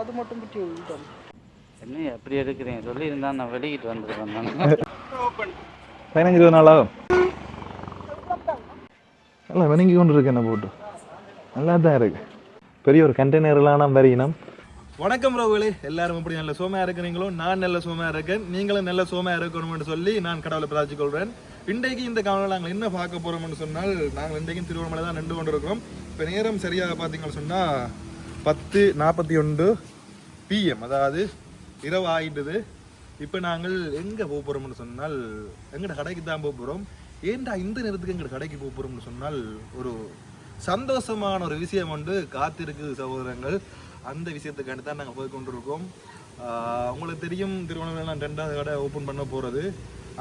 அது மட்டும் பெட்டி விட்டோம். என்ன எப்படி இருந்தா நான் வெளியிட்டு வந்துருக்கேன் நான். பதினஞ்சு இருபது நாள் ஆகும் நல்லா வினங்கி கொண்டு இருக்கு என்ன போட்டு. நல்லா தான் இருக்கு. பெரிய ஒரு கண்டெய்னர்லாம் நான் வரையினம் வணக்கம் ரவுகளே. எல்லாரும் எப்படி நல்ல சோமையா இருக்கிறீங்களோ? நான் நல்ல சோமையா இருக்கேன். நீங்களும் நல்ல சோமையா இருக்கணும்னு சொல்லி நான் கடவுளை பிரார்த்திக் கொள்றேன் இன்றைக்கு இந்த காணொலி நாங்கள் என்ன பார்க்க போகிறோம்னு சொன்னால் நாங்கள் இன்றைக்கும் திருவண்ணாமலை தான் நின்று கொண்டிருக்கிறோம். இப்போ நேரம் சரியாக பார்த்தீங்கன்னு சொன்னால் பத்து நாற்பத்தி ஒன்று பிஎம் அதாவது இரவு ஆகிட்டுது இப்போ நாங்கள் எங்கே போக போகிறோம்னு சொன்னால் எங்கட கடைக்கு தான் போக போகிறோம் ஏன்டா இந்த நேரத்துக்கு எங்கட கடைக்கு போக போகிறோம்னு சொன்னால் ஒரு சந்தோஷமான ஒரு விஷயம் வந்து காத்திருக்கு சகோதரங்கள் அந்த விஷயத்துக்காண்டி தான் நாங்கள் போய் கொண்டிருக்கோம். உங்களுக்கு தெரியும் திருவண்ணாமலை நான் ரெண்டாவது கடை ஓப்பன் பண்ண போகிறது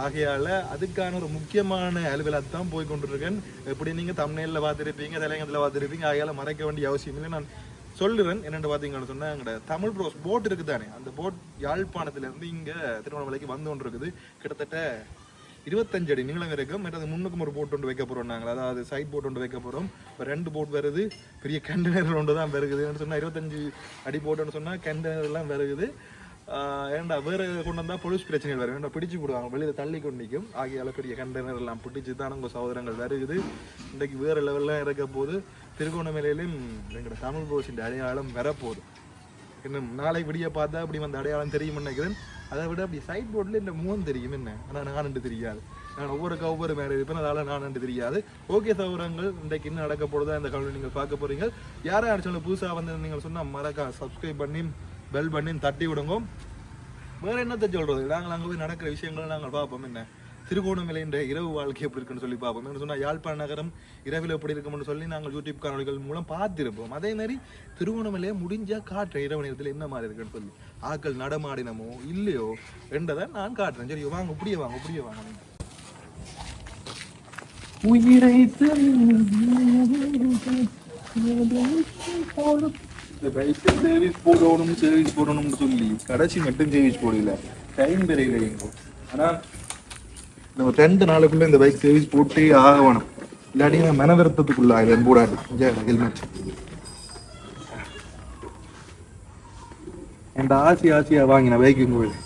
ஆகையால் அதுக்கான ஒரு முக்கியமான அலுவலகத்தை தான் போய் கொண்டிருக்கேன். எப்படி நீங்கள் தமிழ்நெல்லில் பார்த்துருப்பீங்க தலைங்கத்தில் பார்த்துருப்பீங்க ஆகையால் மறைக்க வேண்டிய அவசியம் இல்லை. நான் சொல்லுறேன் என்னென்னு பார்த்தீங்கன்னு சொன்னால் எங்களோட தமிழ் ப்ரோஸ் போட் இருக்குது தானே அந்த போட் யாழ்ப்பாணத்துலேருந்து இங்கே திருவண்ணாமலைக்கு வந்து கொண்டு இருக்குது கிட்டத்தட்ட இருபத்தஞ்சு அடி நீளம் இருக்கும். மற்றது முன்னுக்கும் ஒரு போட் ஒன்று வைக்க போகிறோம் நாங்கள். அதாவது சைட் போட் ஒன்று வைக்க போகிறோம் இப்போ ரெண்டு போட் வருது. பெரிய கண்டெய்னர் ஒன்று தான் வருகுதுன்னு சொன்னால் இருபத்தஞ்சு அடி போட்டுன்னு சொன்னால் கண்டெய்னர் வருகுது. ஏண்டா ஏன்டா வேறு கொண்டு வந்தால் பொலிஸ் பிரச்சனைகள் வரும். ஏன்டா பிடிச்சு போடுவாங்க. வெளியில் தள்ளி கொண்டு நிற்கும் ஆகிய பெரிய கண்டெய்னர் எல்லாம் பிடிச்சி தான் உங்கள் சகோதரங்கள் வருகுது. இன்றைக்கு வேறு லெவலில் இருக்க போது திருகோணமலையிலும் எங்களோட தமிழ் ப்ரோஸின் அடையாளம் வரப்போகுது. இன்னும் நாளை விடிய பார்த்தா அப்படி அந்த அடையாளம் தெரியும் நினைக்கிறேன். அதை விட அப்படி சைட் போர்டில் இந்த முகம் தெரியும் என்ன? ஆனால் நான் தெரியாது. நான் ஒவ்வொரு ஒவ்வொரு மேலே இருப்பேன். அதனால் நான் தெரியாது. ஓகே சௌரங்கள் இன்றைக்கு இன்னும் நடக்க போடுதா இந்த கல்வி நீங்கள் பார்க்க போறீங்க யாரும் அடிச்சாலும் புதுசாக வந்து நீங்கள் சொன்னால் மறக்கா சப்ஸ்கிரைப் பண்ணி பெல் பண்ணி தட்டி விடுங்க வேறு என்னத்தை சொல்கிறது நாங்கள் அங்கே போய் நடக்கிற விஷயங்களை நாங்கள் பார்ப்போம். என்ன? திருகோணமலைன்ற இரவு வாழ்க்கை எப்படி இருக்குன்னு சொல்லி பார்ப்போம். என்ன சொன்னால் யாழ்ப்பாண நகரம் இரவில் எப்படி இருக்கும்னு சொல்லி நாங்கள் யூடியூப் காணொலிகள் மூலம் பார்த்துருப்போம். அதே மாதிரி திருகோணமலையை முடிஞ்சால் காட்டுறேன் இரவு நேரத்தில் என்ன மாதிரி இருக்குன்னு சொல்லி. ஆக்கள் நடமாடினமோ இல்லையோ என்றதை நான் காட்டுறேன். சரி வாங்க இப்படியே வாங்க இப்படியே வாங்க. நீங்க. பைக்கு சர்வீஸ் போடணும் சர்வீஸ் போடணும்னு சொல்லி கடைசி மட்டும் சர்வீஸ் போடல டைம் தெரியல எங்கோ ஆனால் நம்ம ரெண்டு நாளுக்குள்ள இந்த பைக் சர்வீஸ் போட்டு ஆக வேணும் இல்லாட்டி நான் மனவருத்தத்துக்குள்ள ஆயிரம் போடாது ஹெல்மெட் என் ஆசி ஆசையா வாங்கின பைக்கு கோயில்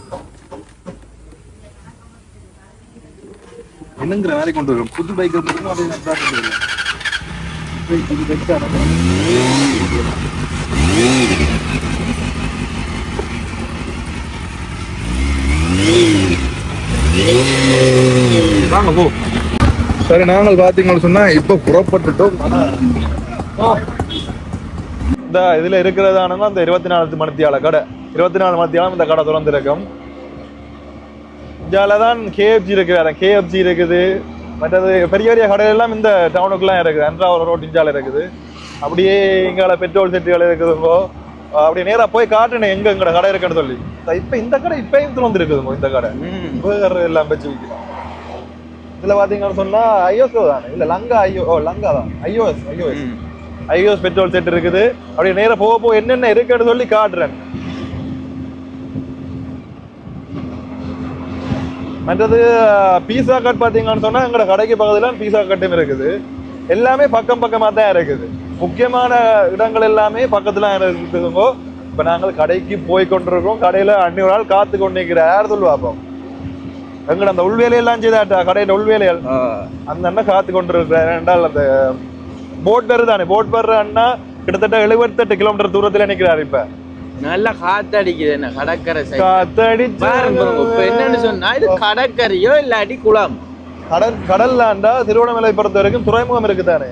என்னங்கிற வேலை கொண்டு வரும் புது பைக்கை மட்டும் வருவேன் புது பைக் வாங்க போ சரி நாங்கள் பார்த்தீங்கன்னு சொன்னா இப்போ புறப்பட்டுட்டோம். இந்த இதுல இருக்கிறதானங்க அந்த இருபத்தி நாலு மணித்தியால கடை. இருபத்தி நாலு மணித்தியாலம் இந்த கடை திறந்திருக்கும். இந்தியாவில் தான் கேஎஃப்ஜி இருக்கு வேற. கேஎஃப்ஜி இருக்குது. மற்றது பெரிய பெரிய கடைகள் எல்லாம் இந்த டவுனுக்குலாம் இருக்குது. அன்றாவது ரோட் இந்தியாவில் இருக்குது. அப்படியே இங்கால பெட்ரோல் செட்டுகள் இருக்குதுங்கோ. அப்படியே நேரா போய் காட்டுனேன் எங்க எங்கட கடை இருக்குன்னு சொல்லி. இப்ப இந்த கடை இப்பயும் திறந்து இருக்குதுங்கோ இந்த கடை. பேர் எல்லாம் வச்சு விற்கிறோம் இதுல பாத்தீங்கன்னு சொன்னா ஐஓஎஸ் தானே? இல்ல லங்கா ஐயோ ஓ லங்கா தான். IOS iOS iOS petrol set இருக்குது. அப்படியே நேரா போக போக என்னென்ன இருக்குன்னு சொல்லி காட்டுறேன். மற்றது பீஸா கட் பார்த்தீங்கன்னு சொன்னா எங்களோட கடைக்கு பக்கத்துல பீஸா கட்டும் இருக்குது. எல்லாமே பக்கம் பக்கமா தான் இருக்குது. முக்கியமான இடங்கள் எல்லாமே பக்கத்துல இருக்குதுங்க. இப்ப நாங்கள் கடைக்கு போய் கொண்டிருக்கோம் கடையில அன்னி ஒரு ஆள் காத்து கொண்டு நிற்கிறார் யார் சொல்லுவாப்போம் எங்கட அந்த உள்வேலையெல்லாம் செய்தாட்டா? கடையில உள்வேலைகள் அந்த அண்ணன் காத்து கொண்டிருக்கிறார். என்றால் அந்த போட் வருதானே போட் வர்ற அண்ணா கிட்டத்தட்ட எழுபத்தெட்டு கிலோமீட்டர் தூரத்துல நிக்கிறார் இப்ப. நல்லா காத்தடிக்குது என்ன? கடற்கரை. காத்தடிச்சு. பாருங்க பாருங்க. இப்ப என்னன்னு சொன்னா இது கடற்கரையோ இல்லாட்டி குளம்? கடல் கடல்லாண்டா திருவண்ணாமலை பொறுத்த வரைக்கும் துறைமுகம் இருக்குதானே?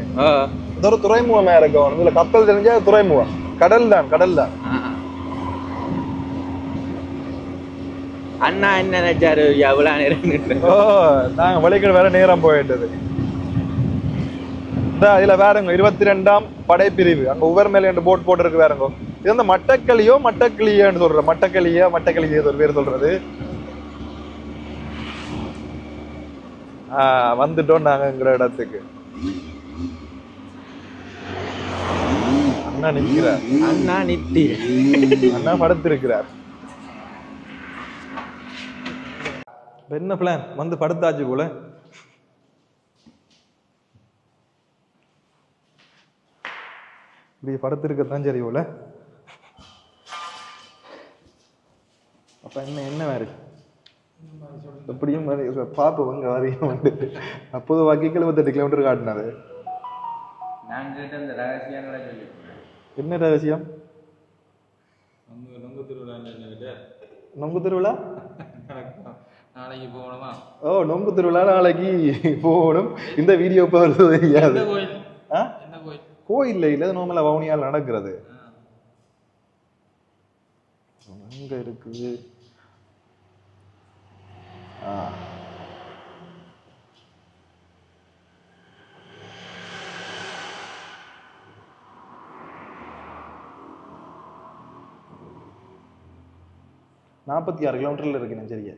ஒரு துறைமுகமா இருக்கும். இதுல கப்பல் தெரிஞ்சா துறைமுகம். கடல் தான் கடல் தான் ஆ. அண்ணா என்ன நினைச்சாரு? எவ்வளவு நேரம் ஓ நாங்க வழிகள் வேற நேரம் போயிட்டது. இந்த இதுல வேறங்க இருபத்தி ரெண்டாம் படைப்பிரிவு. அங்க உவர் மேல ரெண்டு போட் போட்டிருக்கு வேறங்க. இது வந்து மட்டக்களியோ மட்டக்கிளியோன்னு சொல்ற மட்டக்களியா மட்டக்களியோ ஒரு பேர் சொல்றது. ஆஹ் வந்துட்டோம் நாங்கங்கிற இடத்துக்கு. அண்ணா நிற்கிறார். அண்ணா நித்தி அண்ணா படுத்திருக்கிறார். இப்போ என்ன பிளான் வந்து படுத்தாச்சு போல. இப்படி படுத்திருக்கத்தான் சரி போல. அப்போ என்ன என்ன வேறு எப்படியும் பார்ப்போம் இங்கே வாரியம் வந்துட்டு அப்போது வாக்கிங் எழுபத்தெட்டு கிலோமீட்டர் காட்டினாரு என்ன ரகசியம்? நொங்கு திருவிழா? நாளைக்கு போகணுமா? ஓ நொங்கு திருவிழா நாளைக்கு போகணும். இந்த வீடியோ வருது தெரியாது. கோயில்? இல்ல நோமலா வவுனியால் நடக்கிறது. எங்க இருக்குது. நாற்பத்தி ஆறு கிலோமீட்டர்ல இருக்கு நெஞ்சரியா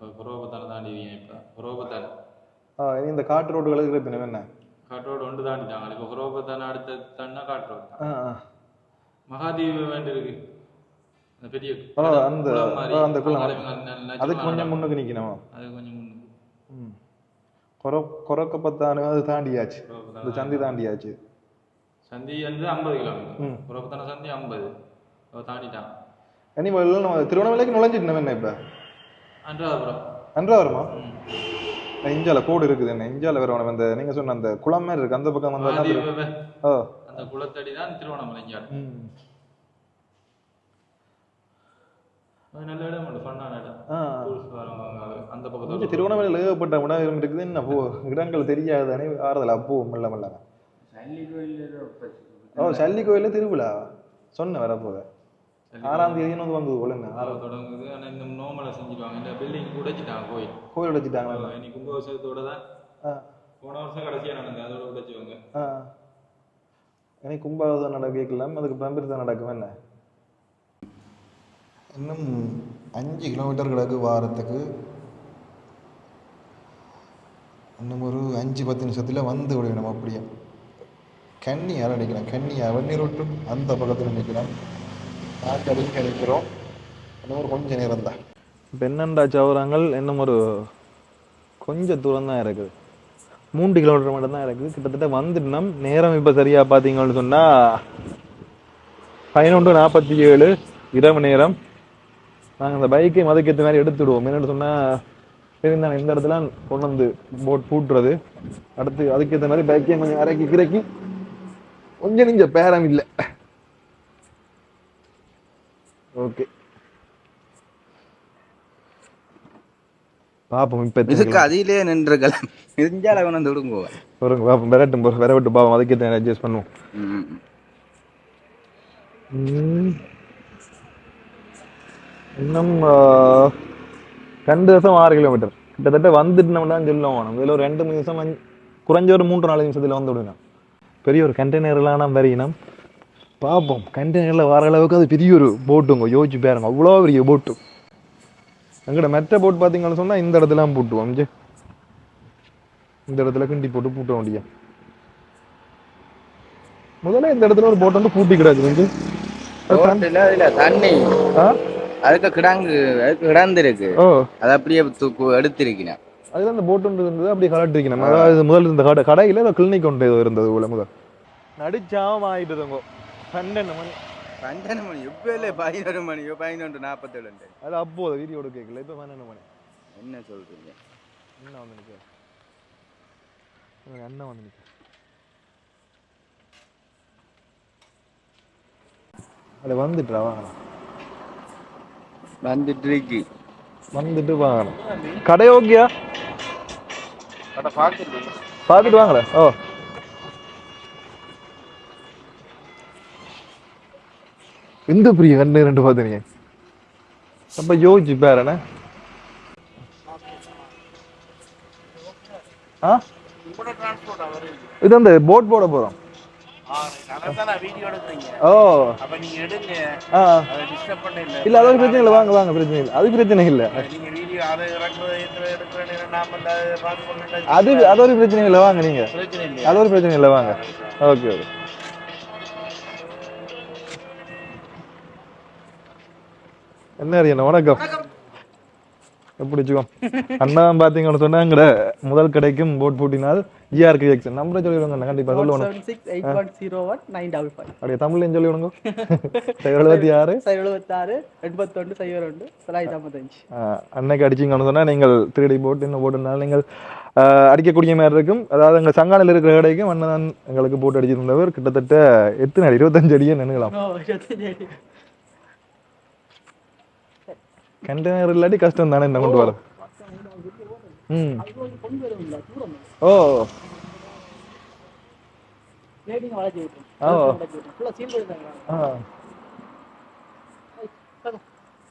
அப்போ குரோபத்தான தாண்டி இப்போ. இனி இந்த காட்டு ரோடுகளுக்கு இருப்பின என்ன? காட்டோடு ஒன்று தாண்டிட்டாங்க. இப்போ குரோபத்தான அடுத்த தாண்டா காட்டுறோம் ஆ ஆ. மகாதீப வேண்டி இருக்கு. அந்த பெரிய அந்த- அந்த அதுக்கு கொஞ்சம். முன்னுக்கு நிக்கணும்? அது கொஞ்சம் முன்னுக்கு. ம். கொர கொரக்கப்பத்தானு அது தாண்டியாச்சு. இந்த சந்தி தாண்டியாச்சு. சந்தி வந்து ஐம்பது ம். கிலோமீட்டர் குரோபத்தான சந்தி ஐம்பது. தாண்டிட்டான் அனிமல் நம்ம திருவண்ணாமலைக்கு நுழைஞ்சிட்டு என்ன இப்ப? அன்றாதபுரம். அன்றா வருமா இஞ்சால கோடு இருக்குது என்ன? இஞ்சால வேற உனக்கு அந்த நீங்க சொன்ன அந்த குளம் மாதிரி இருக்கு. அந்த பக்கம் வந்தா அந்த குளத்தடி தான் திருவண்ணாமலை. அது நல்ல இடம் ஃபன்னான இடம். அந்த பக்கத்தில் திருவண்ணாமலையில் ஏகப்பட்ட இடம் இருக்குது. என்ன போ இடங்கள் தெரியாதானே ஆறுதல் அப்போ மெல்ல மெல்ல ஓ சல்லி கோயில்ல திருவிழா. சொன்ன வரப்போத ஆறாம் தேதி வந்து வந்தது ஆறாம் தொடங்குது. ஆனால் இந்த நோமலை செஞ்சிருவாங்க. இந்த பில்டிங் உடைச்சிட்டாங்க கோயில். கோயில் வச்சுட்டாங்களா? இன்னைக்கு கும்பாபிஷேகத்தோட தான். ஆ. போன வருஷம் கடைசியாக நடந்தது. அதோட உடைச்சுவாங்க ஆ. எனக்கு கும்பாவதம் நடக்கலாம் அதுக்கு பிரம்பிரதம் நடக்கும் என்ன? இன்னும் அஞ்சு கிலோமீட்டர் கிடக்கு வாரத்துக்கு இன்னும் ஒரு அஞ்சு பத்து நிமிஷத்தில் வந்து விடணும் அப்படியே. கன்னியார் நிற்கிறேன் கன்னியா வெந்நீர் விட்டும் அந்த பக்கத்தில் நிற்கிறேன் நாட்டடிக்க நிற்கிறோம் இன்னும் ஒரு கொஞ்ச நேரம் தான். இப்போ சௌரங்கள் இன்னும் ஒரு கொஞ்சம் தூரம் தான் இருக்குது. மூன்று கிலோமீட்டர் மட்டும் தான் இருக்குது. கிட்டத்தட்ட வந்துட்டோம் நேரம் இப்போ சரியா பார்த்தீங்கன்னு சொன்னால் பதினொன்று நாற்பத்தி ஏழு இரவு நேரம். நாங்கள் அந்த பைக்கை மதுக்கேற்ற மாதிரி எடுத்துடுவோம். என்னென்னு சொன்னால் இருந்தாங்க இந்த இடத்துல கொண்டு வந்து போட் பூட்டுறது. அடுத்து அதுக்கேற்ற மாதிரி பைக்கையும் கொஞ்சம் இறக்கி கிறக்கி கொஞ்சம் நெஞ்ச பேரம் இல்லை. ஓகே. பாப்போம் இப்போ இதுக்கு அதிலே நின்றுக்கலாம் இருந்தால கொண்டு வந்து விடுங்க வருங்க பாப்போம் விரட்டும் போ விர விட்டு பாப்போம் அதுக்கேற்ற அட்ஜஸ்ட் பண்ணுவோம். இன்னும் ரெண்டு வருஷம் ஆறு கிலோமீட்டர் கிட்டத்தட்ட வந்துட்டு தான் சொல்லுவோம். நம்ம இதில் ஒரு ரெண்டு நிமிஷம் குறைஞ்ச ஒரு மூன்று நாலு நிமிஷத்தில் வந்து விடுங்க பெரிய ஒரு கண்டெய்னர்லாம் வரையினோம் பார்ப்போம் கண்டெய்னரில் வர அளவுக்கு அது பெரிய ஒரு போட்டுங்க. யோசிச்சு பாருங்க அவ்வளோ பெரிய போட்டு. எங்கட மெட்ட போட் பார்த்தீங்கன்னு சொன்னால் இந்த இடத்துல பூட்டுவோம் இந்த இடத்துல கிண்டி போட்டு பூட்ட முடியும் முதல்ல இந்த இடத்துல ஒரு போட் வந்து பூட்டி கிடக்குது இங்க. அது தண்ணி-? அதுக்கு கிடாங்கு அதுக்கு கிடந்திருக்கு. ஓ. அதை அப்படியே தூக்கு எடுத்திருக்கிறேன். அதுல அந்த போட் ஒன்று இருந்தது அப்படியே கலட்டி இருக்கணும் அதாவது முதல்ல இந்த கடை கடையில் கிளினிக் ஒன்று இருந்தது போல முதல். நடிச்சாம ஆயிட்டுதுங்க பன்னெண்டு மணி. பன்னெண்டு மணி. எப்போ இல்லை பதினொரு மணியோ பதினொன்று நாற்பத்தேழு அது அப்போது வீடியோட கேட்கல இப்போ பன்னெண்டு மணி. என்ன சொல்றீங்க? என்ன வந்து நிற்க அண்ணன் வந்து நிற்க அது வந்துட்டுறா வாங்கலாம் வந்துட்டு இருக்கு வந்துட்டு வாங்கலாம் கடை ஓகேயா? பார்த்துட்டு வாங்கல ஓ. எந்த பிரிய கண்ணு ரெண்டு பார்த்தீங்க அப்ப யோசிச்சு பேரண்ணே ஆ? இது அந்த போட் போட போறோம். ஓ. இல்ல அது ஒரு பிரச்சனை இல்லை வாங்க வாங்க பிரச்சனை இல்லை. அது பிரச்சனை இல்லை. அதை அது ஒரு பிரச்சனை இல்லை வாங்க நீங்க. அது ஒரு பிரச்சனை இல்லை வாங்க. Okay okay. என்ன அறியண்ணா வணக்கம். எப்படி வச்சுக்கோ. அண்ணா பார்த்தீங்கன்னு சொன்னா எங்கட முதல் கடைக்கும் போட் பூட்டினால் ஜிஆர்கே எக்ஸன் நம்பரை சொல்லிவிடுங்க கண்டிப்பா ஃபைவ். அப்படியே தமிழ்லையும் சொல்லி விடுங்க எழுபத்தி ஆறு. சைவ எழுபத்தாறு எண்பத்தொன்று சைவ ரெண்டு தொள்ளாயிரத்தி ஐம்பத்தஞ்சு. அன்னைக்கு அடிச்சிங்கன்னு சொன்னா நீங்கள் த்ரீ போட்டு என்ன போட்டுனாலும் நீங்கள் அடிக்கக்கூடிய மாதிரி இருக்கும். அதாவது எங்க சங்கானில் இருக்கிற கடைக்கும் அண்ணன் எங்களுக்கு போட்டு அடிச்சிருந்தவர் கிட்டத்தட்ட எத்தனை அடி? இருபத்தஞ்சு அடியே அடி. கண்டெய்னர் இல்லாட்டி கஷ்டம் தானே என்ன கொண்டு வர? ம். ஓ.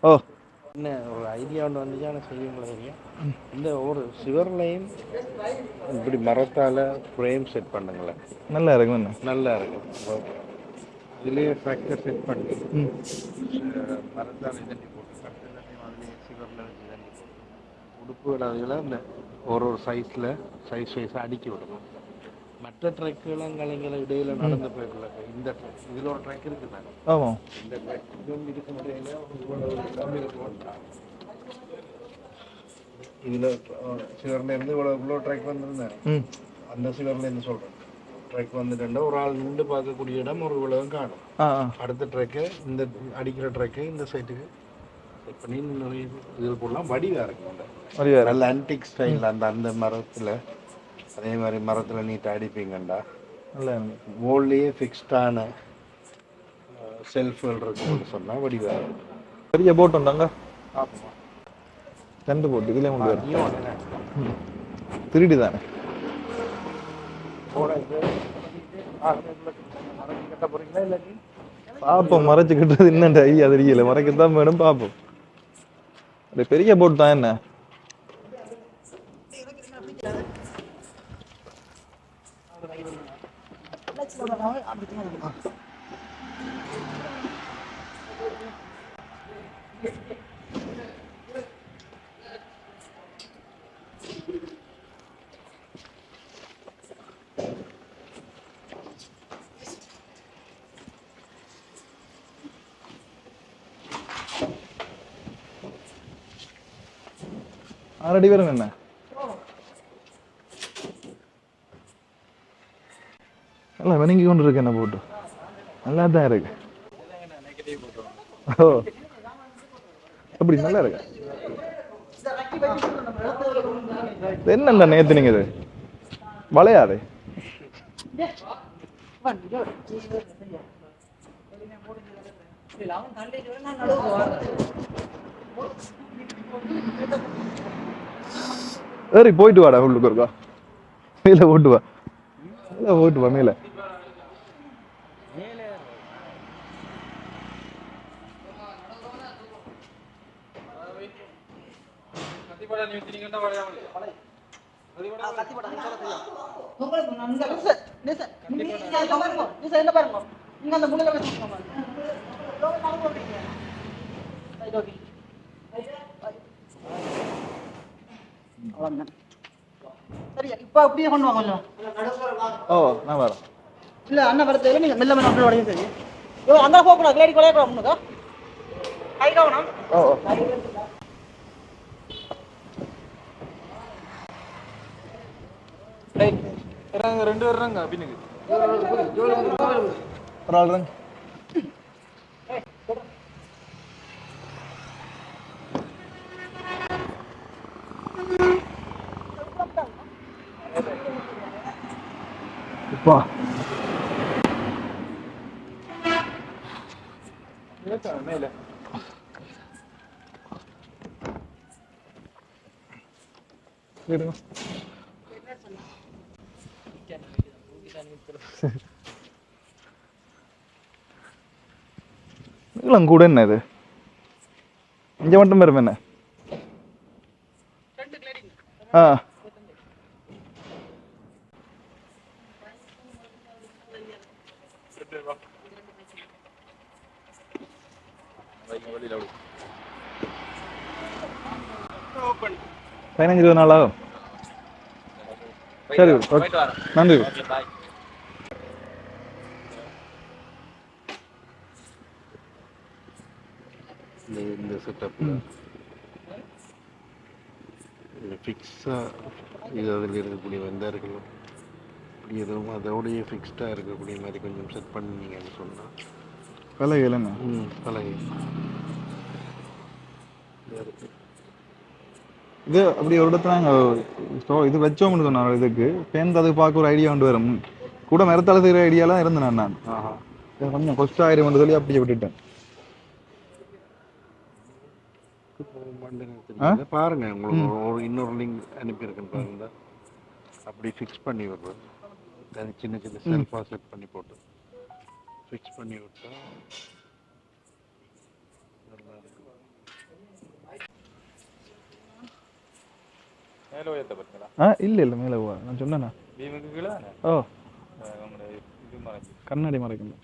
ஓ. என்ன ஒரு ஐடியா ஒன்று வந்துச்சு? ஆனால் செய்வீங்களா தெரியும் இந்த ஒரு சுவர்லையும் இப்படி மரத்தால் ஃப்ரேம் செட் பண்ணுங்களேன். நல்லா இருக்கும் நல்லா இருக்கும். இதுலேயே ஃபேக்டர் செட் பண்ணி மரத்தால் போட்டு உடுப்புகள் அதுகளை இந்த ஒரு ஒரு சைஸில் சைஸ் வைஸாக அடுக்கி விடணும். மற்ற ட்ரக்குகளும் கலைஞர்கள் இடையில நடந்து போயிருக்கல இந்த ட்ரக் இதில் ஒரு ட்ரக் இருக்குது தானே ஆமாம் இந்த ட்ரக்கும் இதுக்கு இடையில இதில் சிவர்ல இருந்து இவ்வளோ இவ்வளோ ட்ரக் வந்திருந்தாரு ம். அந்த சிவர்ல இருந்து சொல்கிறேன் ட்ரக் வந்துட்டா ஒரு ஆள் நின்று பார்க்கக்கூடிய இடம் ஒரு இவ்வளவு காணும். அடுத்த ட்ரக்கு இந்த அடிக்கிற ட்ரக்கு இந்த சைட்டுக்கு செட் பண்ணி நிறைய இதில் போடலாம். வடிவாக இருக்கும் இந்த. வரியா நல்ல ஆன்டிக் ஸ்டைல் அந்த அந்த மரத்தில். அதே மாதிரி மரத்தில் நீட்டாக அடிப்பீங்கண்டா. நல்லா போல்லையே ஃபிக்ஸ்டான செல்ஃப்கள் இருக்குன்னு சொன்னால் வடிவாக இருக்கும் பெரிய போட் உண்டாங்க? ரெண்டு போட்டு இதுலேயே கொண்டு வரும் திருடி தானே. பார்ப்போம் மறைச்சுக்கிட்டது என்னன்ற ஐயா தெரியல. மறைக்கத்தான் வேணும் பார்ப்போம் இந்த பெரிய போட் தான் என்ன? ஆறடி வரும் என்ன நல்லா வணங்கி கொண்டு இருக்கு என்ன போட்டு. நல்லா தான் இருக்கு. ஓ. அப்படி நல்லா இருக்கு? இது என்னண்டா நேத்து நீங்க இது வளையாதே. தள்ளிட்டு ஏறி போயிட்டு வாடா உள்ளுக்கு இருக்கா மேல ஓட்டு வா மேல ஓட்டு வா மேல என்ன பாருங்க. இங்க அந்த முள்ளுல வச்சுக்கோங்க. இதோ நடந்து போறீங்க. Right, okay. அவ்வளவுதான். சரி இப்ப அப்படியே கொண்டு வாங்க கொஞ்சம். ஓ நான் வரேன். இல்ல அண்ணன் வரது நீங்க மெல்ல மெல்ல அப்படியே உடையும் சரி ஐயோ அங்க போக கூடாது லேடி கொலைய கூடாது முன்னுக்கா? கை கவனம். ஓ ஓ. ரெண்டு பேர் பின்னுக்கு ஒரு ஆள் இருங்க. அப்பா மேல இருங்க நீளம் கூட என்ன இது இங்க மட்டும் பெரும் என்ன ஆ பதினஞ்சு இருபது நாள்? ஆகும் சரி ஓகே. நன்றி. இந்த இந்த செட்டப்பில் ஃபிக்ஸாக இது அதில் இருக்கக்கூடிய வெந்தார்களும் இப்படி எதுவும் அதோடய ஃபிக்ஸ்டாக இருக்கக்கூடிய மாதிரி கொஞ்சம் செட் பண்ணீங்கன்னு சொன்னால் விலைகள் என்ன ம் பழகி இது அப்படி ஒரு இடத்துல நாங்கள் ஸ்டோ இது வச்சோம்னு சொன்னாங்க இதுக்கு. சேர்ந்து அது பார்க்க ஒரு ஐடியா கொண்டு வரும் கூட மரத்தால செய்கிற ஐடியாலாம் இருந்தேன் நான் கொஞ்சம் கொஸ்ட் ஆயிரம் சொல்லி அப்படியே விட்டுட்டேன். பாருங்க உங்களுக்கு ஒரு- இன்னொரு லிங்க் அனுப்பியிருக்கேன் பாருங்க. அப்படி ஃபிக்ஸ் பண்ணி விடுறது அது சின்ன சின்ன செல்ஃபாக செட் பண்ணி போட்டு. ஃபிக்ஸ் பண்ணி விட்டா ஆ இல்லை இல்லை மேலே நான் சொன்னேண்ணா ஓ. கண்ணாடி மறைக்கணும்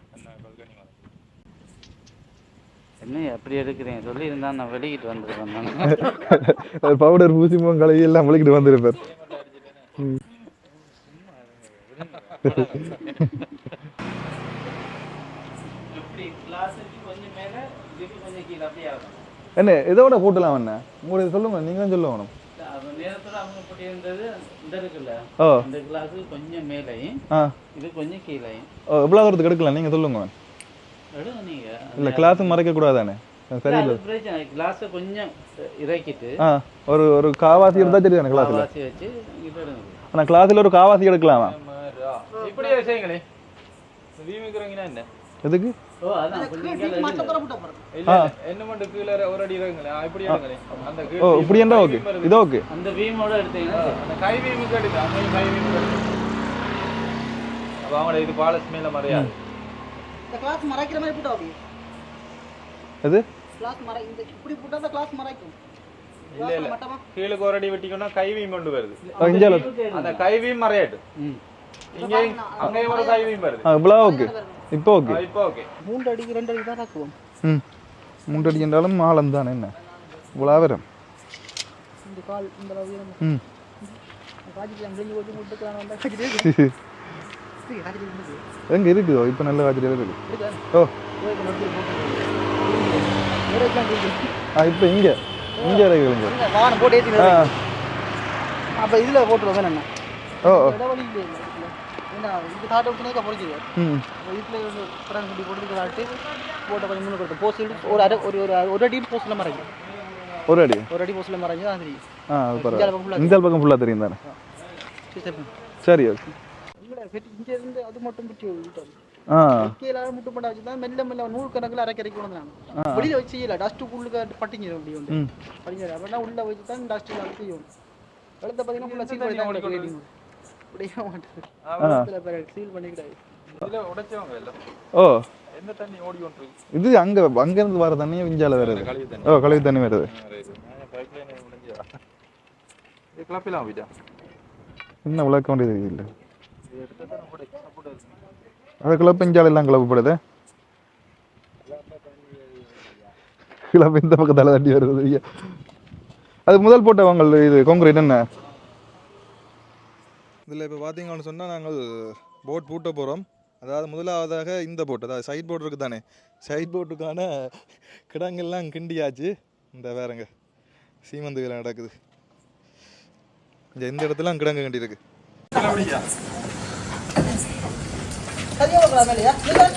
என்ன அப்படி எடுக்கிறீங்க? சொல்லி இருந்தா நான் வெளியிட்டு அது பவுடர் பூசி கலை எல்லாம் விளக்கிட்டு வந்திருப்பார். எப்படி கிளாஸுக்கு கொஞ்சம் மேல இதுக்கு கொஞ்சம் கீழே அப்படியே ஆகும் என்ன இதோட போட்டலாம் என்ன? உங்களுக்கு சொல்லுங்க நீங்களும் சொல்ல வேணும் நேரத்துல அவங்க இப்படி இருந்தது இந்த இருக்குல்ல? ஓ. இந்த கிளாஸுக்கு கொஞ்சம் மேலையும் ஆ. இது கொஞ்சம் கீழையும் ஓ எவ்வளோ தூரத்துக்கு எடுக்கலாம் நீங்கள் சொல்லுங்க எடுங்க நீங்க. இல்லை கிளாஸும் மறைக்க கூடாதானே சரியில்லை. அது பிரச்சனை கிளாஸை கொஞ்சம் இறக்கிட்டு. ஆ ஒரு ஒரு காவாசி எடுத்தா தெரியுதானே கிளாஸில் வச்சு ஆனால் கிளாஸில் ஒரு காவாசி எடுக்கலாமா? இப்படியே என்ன? எதுக்கு? கீழே கீழே இப்படி கீழ் என்ன ஓகே. இது ஓகே. அந்த எடுத்தீங்கன்னா கை கை அப்போ இது பாலஸ் மேல மறையாது. இந்த கிளாஸ் மறைக்கிற மாதிரி போட்டா அப்படி எது? கிளாஸ் மறை இந்த இப்படி போட்டா அந்த கிளாஸ் மறைக்கும். இல்ல இல்ல. ஒரு அடி வெட்டிக்கணும்னா கை பீம் கொண்டு வருது. அந்த கை பீம் மறையாட்டு அங்கேயும் ஒரு கை வருது. ஓகே. இப்போ ஓகே இப்போ ஓகே மூன்று அடிக்கு ரெண்டு அடி தான் தாக்குவோம். ம். மூன்று அடி என்றாலும் ஆழம் தானே என்ன? இவ்வளோ வரும். இந்த கால் இந்த அளவு. ம். எங்கே இருக்குதோ? இப்போ நல்ல காய்ச்சல் இருக்கு? ஓ. ஆ இப்போ இங்கே. இங்கே இருக்கு இங்கே. இங்க வானம் போட்டு வேற. அப்ப இதுல போட்டுருவோம் வேணா ஓ ஏன்னா இது ம். அப்ப இதுல வந்து படம் கட்டி போட்டு போட்ட கொஞ்சம் முன்னு கொடுத்து போஸ்ட் ஒரு அரை ஒரு ஒரு ஒரு அடி போஸ்ட்ல மறைக்கும் ஒரு அடி? ஒரு அடி போஸ்ட்ல மறைஞ்சு தான் தெரியும். ஆ பரவாயில்ல. இந்த பக்கம் ஃபுல்லாக தெரியும் தானே? சரி, ஓகே. இங்க இருந்து அது மட்டும் பிடிச்சி விட்டோம் கீழே முட்டு பண்ண வச்சு தான் மெல்ல மெல்ல நூறு கணக்கில் அரைக்க அரைக்க கொண்டு வந்தாங்க வெளியில வச்சு செய்யல டஸ்ட் உள்ளுக்கு பட்டிங்கிடும் அப்படி வந்து. ம். படிஞ்சிடும் அப்படின்னா உள்ள வச்சு தான் டஸ்ட் எல்லாம் செய்யும் வெள்ளத்தை பார்த்தீங்கன்னா ஃபுல்லாக சீல் சீல் பண்ணிக்கிட்டாரு இதுல உடைச்சவங்க ஓ. எந்த தண்ணி ஓடி கொண்டு இது அங்கே அங்கேருந்து வர தண்ணியே விஞ்சால வருது ஓ கழுவி தண்ணி வருது. கிளப்பிலாம் என்ன விளக்க வேண்டியது இல்லை? இது எடுத்து தான் கூட சப்போர்ட் இருக்கு அதுக்குள்ள பெஞ்சால் எல்லாம் கிளப்பப்படுது கிளப்பு இந்த பக்கத்தால தண்ணி வருது ஐயா. அது முதல் போட்டவங்க இது கான்கிரீட் என்ன? இதில் இப்போ பார்த்தீங்கன்னு சொன்னால் நாங்கள் போட் பூட்ட போகிறோம். அதாவது முதலாவதாக இந்த போட் அதாவது சைட் போட் இருக்குது தானே? சைட் போட்டுக்கான கிடங்கெல்லாம் கிண்டியாச்சு. இந்த வேறங்க சீமந்து வேலை நடக்குது. இந்த இந்த இடத்துல கிடங்கு கண்டி இருக்கு சரியா விடக்கூடாது இல்லையா இல்லை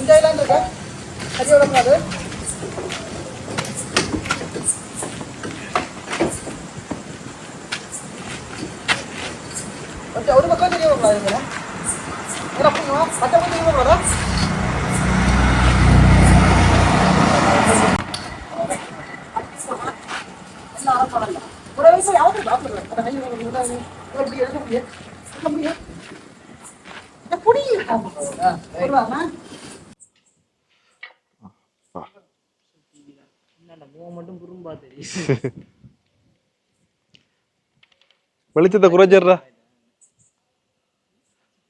இந்த இதெல்லாம் இருக்கா சரியா விடக்கூடாது கொஞ்சம் ஒரு பக்கம் தெரிய விடக்கூடாது இதுல. ஏன்னா புரியுமா மற்ற பக்கம் தெரிய விடக்கூடாதா ஒரு வயசு யாவது சாப்பிடுறேன் அந்த கையில் எப்படி எடுக்க முடியும் எடுக்க முடியும் புடிங்க மட்டும் குறும்பா தெரியும் வெளிச்சத்தை குறைச்சிடுறா.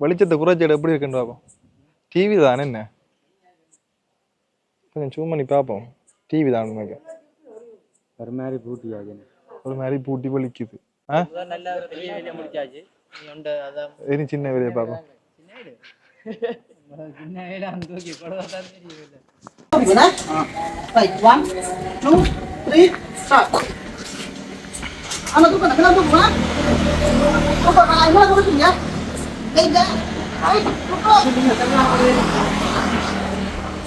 வெளிச்சத்தை குறைச்சிட எப்படி இருக்குன்னு பார்ப்போம் டிவி தானே என்ன? கொஞ்சம் zoom பண்ணி பார்ப்போம் டிவி தான் உண்மைக்கு ஒரு மாதிரி பூட்டி ஆகுது. ஒரு மாதிரி பூட்டி வலிக்குது. ஆ? நல்லா பெரிய வேலையை முடிச்சாச்சு. இனி சின்ன வேலையை பார்ப்போம் சின்ன வேலை அந்த தூக்கி கூட தான் தெரியல three, start. Ano to kenapa Kailangan mo ba? Ano ba? Kailangan mo ba? Kailangan Beda. Ay, tuko.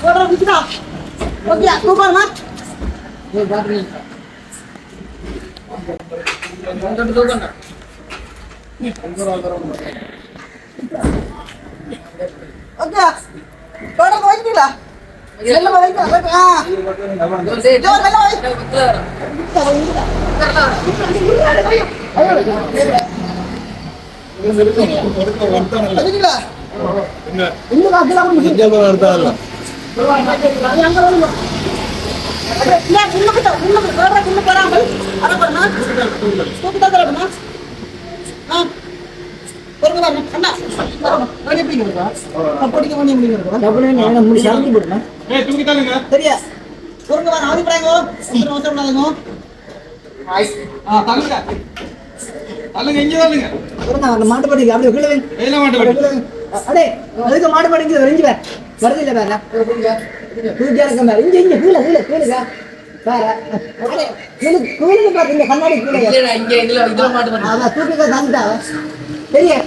Wala kenapa? kita. Huwag ya, tuko na. Huwag ba rin. Huwag ba rin. Huwag ba rin. Huwag ba rin. போறாங்க. அட பாருண்ணா. தூக்கி தான் தரணுமா? ஆ. பொறுங்க பாருங்க. அண்ணா, பாருங்க. நான் ஏய் தூக்கி தாளுங்க சரியா? பொறுங்க பாருங்க, அவதிப்படாதீங்க. ஒருத்தரும் அவசரப்படாதீங்க. ஆ தள்ளுங்க. தள்ளுங்க இங்கே தள்ளுங்க. பொறுங்க, அந்த மாட்டுப்படிக்கு அப்படியே கீழே வைங்க. வெயில மாட்டு விட்டு அடே அதுக்கு மாடு படிக்கிறது வெறிஞ்சு வேற வருது இல்ல வேற. தூக்கியா இருக்க வேற. இங்க இங்க கீழே கீழே வேற. கண்ணாடி இங்க இதுல இதுல தூக்கி தான் சரியா?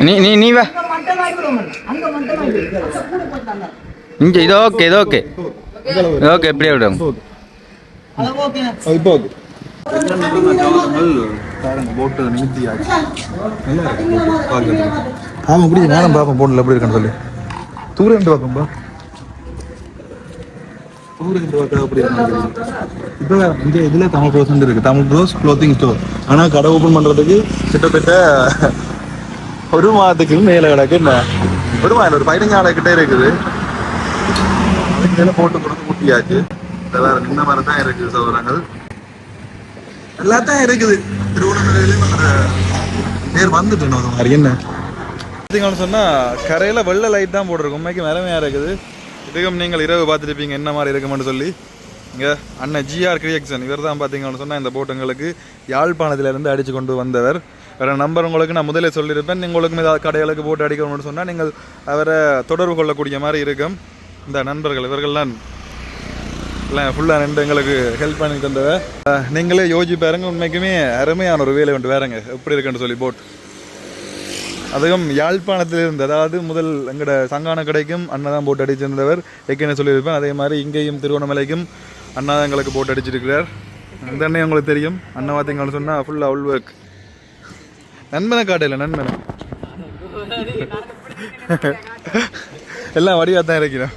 நீ நீ- நீ- வா. இங்கே இது ஓகே இது ஓகே ஓகே எப்படியே விடுங்க இப்போ ஓகே போட்டு நிமித்தி ஆச்சு நல்லா இருக்கு இப்படி மேடம் பார்ப்போம் போன்ல எப்படி இருக்குன்னு சொல்லி தூரம் இருந்து பார்ப்போம்பா தூரம் இப்போ இங்க இதில் தமிழ் ப்ரோஸ் இருக்கு தமிழ் ப்ரோஸ் க்ளோத்திங் ஸ்டோர் ஆனால் கடை ஓப்பன் பண்ணுறதுக்கு கிட்டத்தட்ட ஒரு மாதத்துக்கு மேல கிடக்கு என்ன ஒரு மாதம் ஒரு பதினஞ்சு நாள் கிட்டே இருக்குது அதுக்கு போட்டு கொடுத்து ஊட்டியாச்சு இந்த இந்த மாதிரி தான் இருக்குது சௌகரங்கள் எல்லாத்தையும் இருக்குது. திருவண்ணாமலையிலேயும் பேர் வந்துட்டு மாதிரி என்ன? பார்த்தீங்கன்னு சொன்னால் கரையில் வெள்ளை லைட் தான் போட்டிருக்கும் உண்மைக்கு மேலமையாக இருக்குது. இதுக்கும் நீங்கள் இரவு பார்த்துருப்பீங்க என்ன மாதிரி இருக்குமென்னு சொல்லி. இங்கே அண்ணன் ஜிஆர் கிரியக்ஷன் இவர் தான் பார்த்தீங்கன்னு சொன்னால் இந்த போட்டுங்களுக்கு யாழ்ப்பாணத்திலிருந்து அடித்து கொண்டு வந்தவர். வேறு நம்பர் உங்களுக்கு நான் முதலே சொல்லியிருப்பேன். உங்களுக்கும் ஏதாவது கடைகளுக்கு போட்டு அடிக்கணும்னு சொன்னால் நீங்கள் அவரை தொடர்பு கொள்ளக்கூடிய மாதிரி இருக்கும். இந்த நண்பர்கள் இவர்கள்லாம் எல்லாம் ஃபுல்லாக ரெண்டு எங்களுக்கு ஹெல்ப் பண்ணி தந்தவ நீங்களே யோசிச்சு பாருங்க உண்மைக்குமே அருமையான ஒரு வேலை கொண்டு வேறங்க எப்படி இருக்குன்னு சொல்லி போட் அதுவும் யாழ்ப்பாணத்திலிருந்து அதாவது முதல் எங்கட சங்கான கடைக்கும் அண்ணா தான் போட்டு அடிச்சிருந்தவர் ஏற்கனவே சொல்லியிருப்பேன். அதே மாதிரி இங்கேயும் திருவண்ணாமலைக்கும் அண்ணா தான் எங்களுக்கு போட்டு அடிச்சிருக்கிறார். இந்த அண்ணன் உங்களுக்கு தெரியும். அண்ணா பார்த்தீங்கன்னு சொன்னால் ஃபுல்லாக உள் ஒர்க் நண்பனை காட்டையில் நண்பனை. எல்லாம் வடிவாக தான் இருக்கிறோம்.